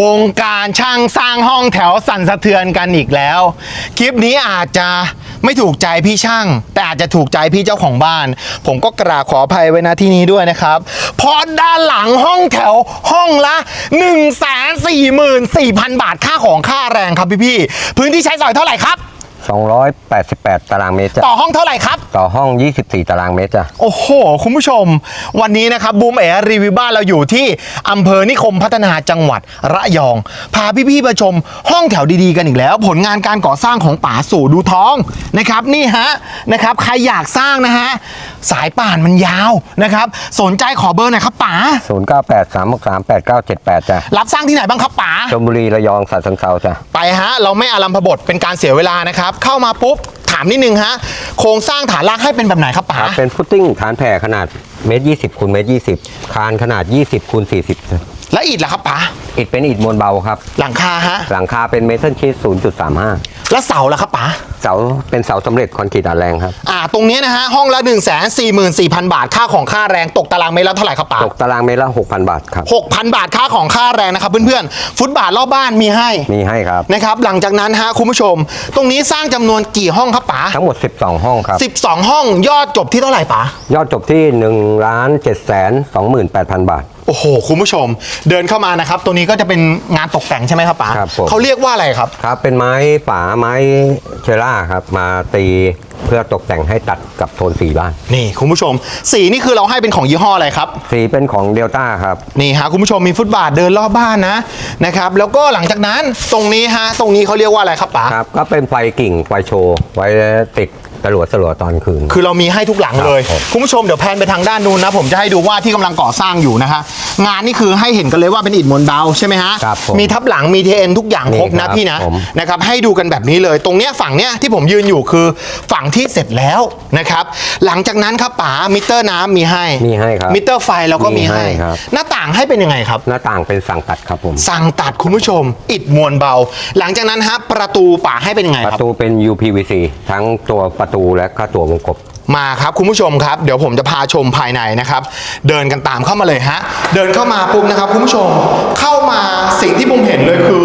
วงการช่างสร้างห้องแถวสั่นสะเทือนกันอีกแล้ว คลิปนี้อาจจะไม่ถูกใจพี่ช่าง แต่อาจจะถูกใจพี่เจ้าของบ้าน ผมก็กราบขออภัยไว้นะที่นี้ด้วยนะครับเพราะด้านหลังห้องแถวห้องละ 1 4 4 0 0 0 บาทค่าของค่าแรงครับพี่พี่พื้นที่ใช้สอยเท่าไหร่ครับ 288 ตารางเมตรจ้ะต่อห้องเท่าไหร่ครับ ต่อห้อง 24 ตารางเมตรจ้ะ โอ้โห คุณผู้ชม วันนี้นะครับบูมเอ๋รีวิวบ้านเราอยู่ที่อำเภอนิคมพัฒนาจังหวัดระยอง พาพี่ๆมาชมห้องแถวดีๆกันอีกแล้ว ผลงานการก่อสร้างของป๋าสู่ดูท้องนะครับ นี่ฮะนะครับใครอยากสร้างนะฮะสายป่านมันยาวนะครับ สนใจขอเบอร์หน่อยครับป๋า098 363 8978 จ้ะ รับสร้างที่ไหนบ้างครับป๋าชลบุรีระยองสัตว์สังเซาจ้ะ ไปฮะ เราไม่อารัมพบทเป็นการเสียเวลานะครับเข้ามาปุ๊บถามนิดนึงฮะโครงสร้างฐานรากให้เป็นแบบไหนครับป๋าครับเป็นฟุตติ้งฐานแผ่ขนาดเมตรยี่สิบคูณเมตรยี่สิบคานขนาดยี่สิบคูณ40จ้ะ และอิฐล่ะครับป๋าอิฐเป็นอิฐมวลเบาครับ หลังคาฮะ หลังคาเป็นเมทัลชีส0.35 และเสาล่ะครับป๋าเสาเป็นเสาสำเร็จคอนกรีตอัดแรงครับ อ่า ตรงนี้นะฮะ ห้องละ 1 4 4 0 0 0 บาท ค่าของค่าแรงตกตารางเมตรละเท่าไหร่ครับป๋าตกตารางเมตรละ6,000 บาทครับ 6,000 บาทค่าของค่าแรงนะครับเพื่อนๆ ฟุตบาทรอบบ้านมีให้ มีให้ครับ นะครับ หลังจากนั้นฮะคุณผู้ชม ตรงนี้สร้างจำนวนกี่ห้องครับป๋าทั้งหมด 12 ห้องครับ 12 ห้องยอดจบที่เท่าไหร่ป๋ายอดจบที่1ล้าน7แสน28,000 บาท โอ้โหคุณผู้ชม เดินเข้ามานะครับ ตัวนี้ก็จะเป็นงานตกแต่งใช่ไหมครับป๋าครับผม เขาเรียกว่าอะไรครับ ครับ เป็นไม้ป่าไม้เชล่าครับ มาตีเพื่อตกแต่งให้ตัดกับโทนสีบ้าน นี่คุณผู้ชม สีนี่คือเราให้เป็นของยี่ห้ออะไรครับ สีเป็นของเดลต้าครับ นี่ฮะคุณผู้ชมมีฟุตบาทเดินรอบบ้านนะนะครับ แล้วก็หลังจากนั้นตรงนี้ฮะตรงนี้เขาเรียกว่าอะไรครับป๋า ครับ ก็เป็นไฟกิ่งไฟโชว์ ไว้ติด ตลวดสลัวตอนคืน คือเรามีให้ทุกหลังเลย ครับผม คุณผู้ชมเดี๋ยวแพนไปทางด้านนู้นนะ ผมจะให้ดูว่าที่กำลังก่อสร้างอยู่นะฮะงานนี่คือให้เห็นกันเลยว่าเป็นอิฐมวลเบาใช่ไหมฮะครับผมมีทับหลังมีเทนทุกอย่างครบนี่นะครับพี่นะผม นะครับให้ดูกันแบบนี้เลย ตรงเนี้ยฝั่งเนี้ยที่ผมยืนอยู่คือฝั่งที่เสร็จแล้วนะครับหลังจากนั้นครับป๋ามิเตอร์น้ำมีให้มีให้ครับมิเตอร์ไฟเราก็มีมีให้ให้ครับ หน้าต่างให้เป็นยังไงครับ หน้าต่างเป็นสั่งตัดครับผม สั่งตัดคุณผู้ชม อิฐมวลเบา หลังจากนั้นฮะประตูป่าให้เป็นยังไงปครับระตูเป็น UPVC ทั้งตัวประตูและก็ตัววงกบมาครับคุณผู้ชมครับเดี๋ยวผมจะพาชมภายในนะครับ เดินกันตามเข้ามาเลยฮะเดินเข้ามาปุ๊บนะครับคุณผู้ชมเข้ามาสิ่งที่ผมเห็นเลยคือ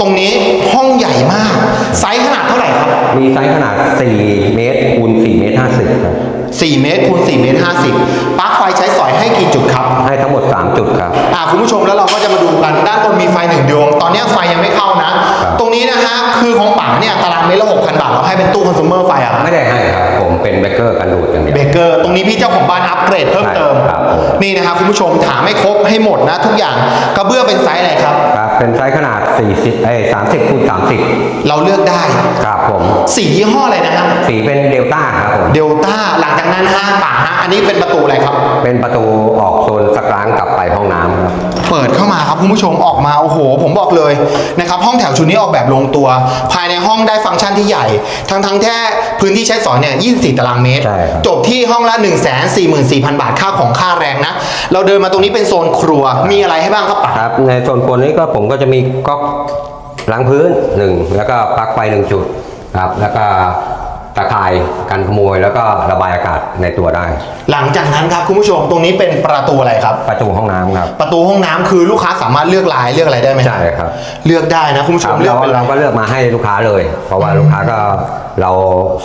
ตรงนี้ห้องใหญ่มาก ไซส์ขนาดเท่าไหร่ครับ มีไซส์ขนาด 4 เมตรคูณ4เมตร50ครับ 4 เมตรคูณ4เมตร50ปลั๊กไฟใช้สอยให้กี่จุดครับ ให้ทั้งหมด 3 จุดครับอ่าคุณผู้ชมแล้วเราก็จะมาดูกันด้านบนมีไฟหนึ่งดวง ตอนนี้ไฟยังไม่เข้านะครับตรงนี้นะฮะคือของป๋าเนี่ยตารางเมตรละ6,000 บาทเราให้เป็นตู้คอน sumer ไฟอะครับไม่ได้ให้ครับผมเป็นเบเกอร์กันดูดอย่างเดียวเบเกอร์ตรงนี้พี่เจ้าของบ้านอัปเกรดเพิ่มเติมใช่ครับผมนี่นะครับคุณผู้ชมถามให้ครบให้หมดนะ ทุกอย่างกระเบื้องเป็นไซส์อะไรครับครับเป็นไซส์ขนาด 40เอ้ย30คูณ30 เราเลือกได้ครับผมสียี่ห้ออะไรนะฮะสีเป็นเดลต้าครับผมเดลต้าหลังจากนั้นฮะป่าฮะอันนี้เป็นประตูอะไรครับ เป็นประตูออกโซนสักล้างกลับไปห้องน้ำครับ เปิดเข้ามาครับคุณผู้ชมออกมาโอ้โห ผมบอกเลยนะครับห้องแถวชุดนี้ออกแบบลงตัว ภายในห้องได้ฟังก์ชันที่ใหญ่ ทั้งทั้งๆแค่พื้นที่ใช้สอยเนี่ย24 ตารางเมตร ใช่ครับ จบที่ห้องละ 1 4 4 0 0 0 บาทค่าของค่าแรงนะ เราเดินมาตรงนี้เป็นโซนครัวมีอะไรให้บ้างครับป่าครับ ในโซนครัวนี้ก็ผมก็จะมีก๊อกล้างพื้นหนึ่งแล้วก็ปลั๊กไฟหนึ่งจุดครับ แล้วก็ ตะข่ายกันขโมยแล้วก็ระบายอากาศในตัวได้ หลังจากนั้นครับคุณผู้ชมตรงนี้เป็นประตูอะไรครับ ประตูห้องน้ำครับประตูห้องน้ำคือลูกค้าสามารถเลือกลายเลือกอะไรได้ไหมใช่ครับเลือกได้นะคุณผู้ชครัมบเลือกเราเป็นเราก็เลือกมาให้ลูกค้าเลย เพราะว่าลูกค้าก็เรา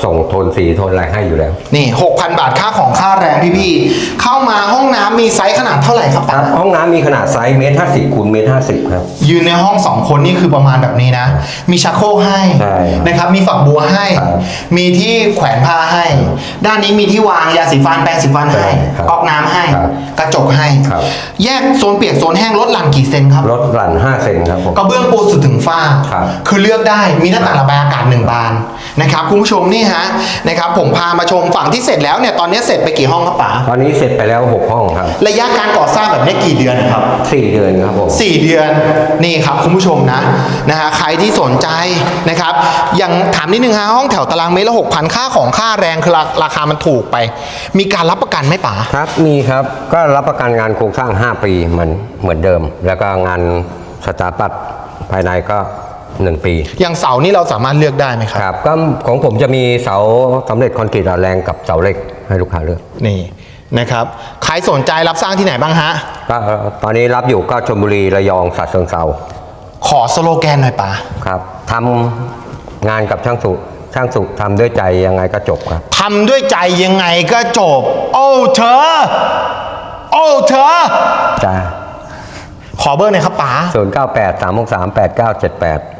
ส่งโทนสีโทนอะไรให้อยู่แล้ว นี่ 6,000 บาทค่าของค่าแรงพี่ๆเข้ามาห้องน้ำมีไซส์ขนาดเท่าไหร่ครับคป๋ารับห้องน้ำมีขนาดไซส์เมตรห้าสิบคูณเมตรห้าสิบครับ ยืนในห้องสองคนนี่คือประมาณแบบนี้นะ มีชักโครกให้ใช่ครับนะครับมีฝักบัวให้ ครับมีที่แขวนผ้าให้ ด้านนี้มีที่วางยาสีฟันแปรงสีฟันให้ครับก๊อกน้ำให้ ครับกระจกให้ ครับ แยกโซนเปียกโซนแห้งลดหลั่นกี่เซนครับ รถหลั่นห้าเซนครับผม กระเบื้องปูสุดถึงฝ้าครับคือเลือกได้มีหน้าต่างระบายอากาศหนึ่งบานนะครับคุณผู้ชมนี่ฮะนะครับผมพามาชมฝั่งที่เสร็จแล้วเนี่ยตอนนี้เสร็จไปกี่ห้องครับป๋าตอนนี้เสร็จไปแล้วหกห้องครับ ระยะการก่อสร้างแบบนี้กี่เดือนครับสี่เดือนครับผมสี่เดือนนี่ครับคุณผู้ชมนะนะฮะใครที่สนใจนะครับอย่างถามนิดนึงฮะห้องแถวตารางเมตรละหกพันค่าของค่าแรงคือราราคามันถูกไป มีการรับประกันไหมป๋าครับมีครับก็รับประกันงานโครงสร้าง 5 ปีเหมือนเหมือนเดิม แล้วก็งานสถาปัตย์ภายในก็ 1 ปี อย่างเสานี่เราสามารถเลือกได้ไหมครับ ครับก็ของผมจะมีเสาสำเร็จคอนกรีตอัดแรงกับเสาเหล็กให้ลูกค้าเลือกนี่นะครับใครสนใจรับสร้างที่ไหนบ้างฮะก็ตอนนี้รับอยู่ก็ชลบุรีระยองสัตว์เชิงเซาขอสโลแกนหน่อยป๋าครับทำงานกับช่างสุ ช่างสุขทำด้วยใจยังไงก็จบครับ ทำด้วยใจยังไงก็จบ โอ้เธอ โอ้เธอ จ้าขอเบอร์หน่อยครับป๋า 0 9 8 3 6 3 8 9 7 8